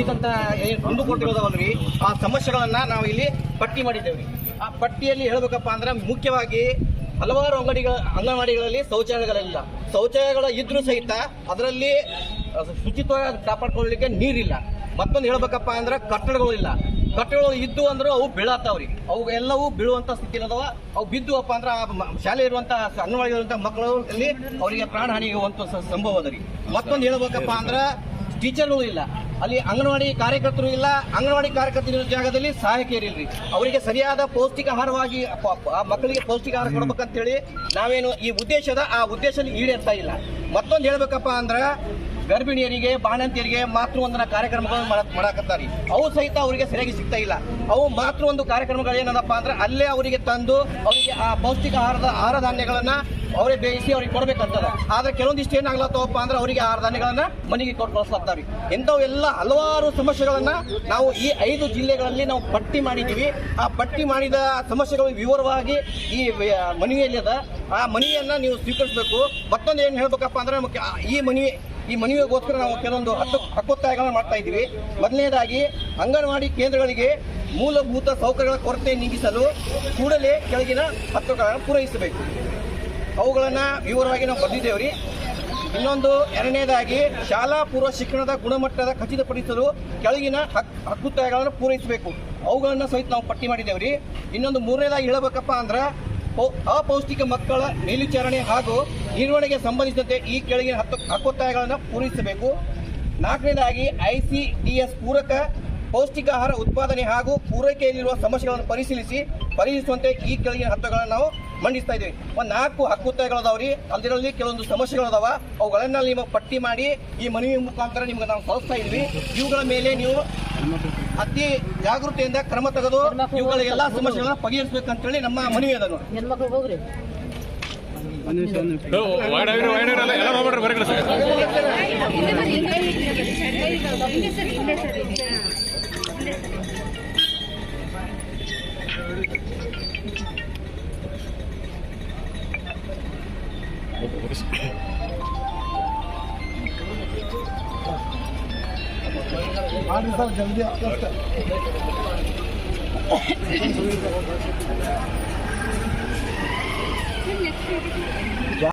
ಉಚಿತಂತ ಕೋಟಿ ಕುಂದುಕೊಟ್ಟಿರೋದವಲ್ರಿ ಆ ಸಮಸ್ಯೆಗಳನ್ನ ನಾವು ಇಲ್ಲಿ ಪಟ್ಟಿ ಮಾಡಿದ್ದೇವೆ ಆ ಪಟ್ಟಿಯಲ್ಲಿ ಹೇಳ್ಬೇಕಪ್ಪ ಅಂದ್ರೆ ಮುಖ್ಯವಾಗಿ ಹಲವಾರು ಅಂಗಡಿಗಳ ಅಂಗನವಾಡಿಗಳಲ್ಲಿ ಶೌಚಾಲಯಗಳಿಲ್ಲ. ಶೌಚಾಲಯಗಳ ಇದ್ರೂ ಸಹಿತ ಅದರಲ್ಲಿ ಶುಚಿತ್ವ ಕಾಪಾಡ್ಕೊಳ್ಳಲಿಕ್ಕೆ ನೀರಿಲ್ಲ. ಮತ್ತೊಂದು ಹೇಳ್ಬೇಕಪ್ಪ ಅಂದ್ರೆ ಕಟ್ಟಡಗಳು ಇಲ್ಲ. ಕಟ್ಟಡಗಳು ಇದ್ದು ಅಂದ್ರೆ ಅವು ಬೀಳತ್ತಾವ್ರಿ ಅವು ಎಲ್ಲವೂ ಬೀಳುವಂತ ಸ್ಥಿತಿ ಅದಾವ. ಅವು ಬಿದ್ದುವಪ್ಪ ಅಂದ್ರೆ ಆ ಶಾಲೆ ಇರುವಂತ ಅಂಗನವಾಡಿ ಇರುವಂತ ಮಕ್ಕಳು ಅವರಿಗೆ ಪ್ರಾಣ ಹಾನಿ ಸಂಭವ ಅದ ರೀ. ಮತ್ತೊಂದು ಹೇಳ್ಬೇಕಪ್ಪ ಅಂದ್ರೆ ಟೀಚರ್ಗಳು ಇಲ್ಲ. ಅಲ್ಲಿ ಅಂಗನವಾಡಿ ಕಾರ್ಯಕರ್ತರು ಇಲ್ಲ ಅಂಗನವಾಡಿ ಕಾರ್ಯಕರ್ತರು ಇರೋ ಜಾಗದಲ್ಲಿ ಸಹಾಯಕಿಯರಿಲ್ರಿ ಅವರಿಗೆ ಸರಿಯಾದ ಪೌಷ್ಟಿಕ ಆಹಾರವಾಗಿ ಆ ಮಕ್ಕಳಿಗೆ ಪೌಷ್ಟಿಕ ಆಹಾರ ಕೊಡ್ಬೇಕಂತೇಳಿ ನಾವೇನು ಈ ಉದ್ದೇಶದ ಆ ಉದ್ದೇಶದಲ್ಲಿ ಈಡೇರ್ತಾ ಇಲ್ಲ. ಮತ್ತೊಂದು ಹೇಳ್ಬೇಕಪ್ಪ ಅಂದ್ರೆ ಗರ್ಭಿಣಿಯರಿಗೆ, ಬಾಣಂತಿಯರಿಗೆ ಮಾತೃವಂದನ ಕಾರ್ಯಕ್ರಮಗಳನ್ನು ಮಾಡಾಕತ್ತಾರೆ. ಅವು ಸಹಿತ ಅವರಿಗೆ ಸರಿಯಾಗಿ ಸಿಗ್ತಾ ಇಲ್ಲ. ಅವು ಮಾತೃ ಒಂದು ಕಾರ್ಯಕ್ರಮಗಳು ಏನದಪ್ಪ ಅಂದ್ರೆ ಅಲ್ಲೇ ಅವರಿಗೆ ತಂದು ಅವರಿಗೆ ಆ ಪೌಷ್ಟಿಕ ಆಹಾರದ ಆಹಾರ ಧಾನ್ಯಗಳನ್ನ ಅವರೇ ಬೇಯಿಸಿ ಅವ್ರಿಗೆ ಕೊಡ್ಬೇಕಂತದ. ಆದ್ರೆ ಕೆಲವೊಂದಿಷ್ಟು ಏನಾಗ್ಲತ್ತವಪ್ಪ ಅಂದ್ರೆ ಅವರಿಗೆ ಆಹಾರ ಧಾನ್ಯಗಳನ್ನ ಮನೆಗೆ ಕೊಟ್ಟು ಕಳಿಸ್ಲಾಗ್ತಾವ್ರಿ ಇಂಥವೆಲ್ಲ ಹಲವಾರು ಸಮಸ್ಯೆಗಳನ್ನ ನಾವು ಈ ಐದು ಜಿಲ್ಲೆಗಳಲ್ಲಿ ನಾವು ಪಟ್ಟಿ ಮಾಡಿದ್ದೀವಿ. ಆ ಪಟ್ಟಿ ಮಾಡಿದ ಸಮಸ್ಯೆಗಳು ವಿವರವಾಗಿ ಈ ಮನವಿಯಲ್ಲಿ ಅದ ಆ ಮನವಿಯನ್ನ ನೀವು ಸ್ವೀಕರಿಸಬೇಕು. ಮತ್ತೊಂದು ಏನು ಹೇಳ್ಬೇಕಪ್ಪ ಅಂದ್ರೆ ಈ ಮನವಿ ಈ ಮನವಿಗೋಸ್ಕರ ನಾವು ಕೆಲವೊಂದು ಹತ್ತು ಹಕ್ಕೊತ್ತಾಯಗಳನ್ನು ಮಾಡ್ತಾ ಇದ್ದೀವಿ. ಮೊದಲನೇದಾಗಿ, ಅಂಗನವಾಡಿ ಕೇಂದ್ರಗಳಿಗೆ ಮೂಲಭೂತ ಸೌಕರ್ಯಗಳ ಕೊರತೆ ನೀಗಿಸಲು ಕೂಡಲೇ ಕೆಳಗಿನ ಹಕ್ಕುಗಳನ್ನು ಪೂರೈಸಬೇಕು. ಅವುಗಳನ್ನು ವಿವರವಾಗಿ ನಾವು ಬರೆದಿದ್ದೇವೆ ರೀ. ಇನ್ನೊಂದು, ಎರಡನೇದಾಗಿ, ಶಾಲಾ ಪೂರ್ವ ಶಿಕ್ಷಣದ ಗುಣಮಟ್ಟದ ಖಚಿತಪಡಿಸಲು ಕೆಳಗಿನ ಹಕ್, ಹಕ್ಕುತ್ತಾಯಗಳನ್ನು ಪೂರೈಸಬೇಕು. ಅವುಗಳನ್ನು ಸಹಿತ ನಾವು ಪಟ್ಟಿ ಮಾಡಿದ್ದೇವೆ ರೀ. ಇನ್ನೊಂದು, ಮೂರನೇದಾಗಿ ಹೇಳಬೇಕಪ್ಪ ಅಂದ್ರೆ ಅಪೌಷ್ಟಿಕ ಮಕ್ಕಳ ಮೇಲ್ವಿಚಾರಣೆ ಹಾಗೂ ನಿರ್ವಹಣೆಗೆ ಸಂಬಂಧಿಸಿದಂತೆ ಈ ಕೆಳಗಿನ ಹತ್ತು ಹಕ್ಕೊತ್ತಾಯಗಳನ್ನು ಪೂರೈಸಬೇಕು. ನಾಲ್ಕನೇದಾಗಿ ಐ ಸಿ ಡಿ ಎಸ್ ಪೂರಕ ಪೌಷ್ಟಿಕ ಆಹಾರ ಉತ್ಪಾದನೆ ಹಾಗೂ ಪೂರೈಕೆಯಲ್ಲಿರುವ ಸಮಸ್ಯೆಗಳನ್ನು ಪರಿಶೀಲಿಸಿ ಪರಿಹರಿಸುವಂತೆ ಈ ಕೆಳಗಿನ ಹಂತಗಳನ್ನು ನಾವು ಮಂಡಿಸ್ತಾ ಇದ್ದೀವಿ. ಒಂದು ನಾಲ್ಕು ಹಕ್ಕುತ್ತಾಯಗಳದಾವ್ರಿ. ಅದರಲ್ಲಿ ಕೆಲವೊಂದು ಸಮಸ್ಯೆಗಳದಾವ. ಅವುಗಳನ್ನ ನೀವು ಪಟ್ಟಿ ಮಾಡಿ ಈ ಮನವಿ ಮುಖಾಂತರ ನಿಮ್ಗೆ ನಾವು ಕಳಿಸ್ತಾ ಇದ್ವಿ ಇವುಗಳ ಮೇಲೆ ನೀವು ಅತಿ ಜಾಗೃತಿಯಿಂದ ಕ್ರಮ ತೆಗೆದು ಇವುಗಳ ಎಲ್ಲಾ ಸಮಸ್ಯೆಗಳನ್ನ ಬಗೆಹರಿಸಬೇಕಂತೇಳಿ ನಮ್ಮ ಮನವಿ ಅದ ನೋಡಿ. ಹೆಣ್ಮಕ್ಳು ಹೋಗ್ರಿ. आठ साल जल्दी आपका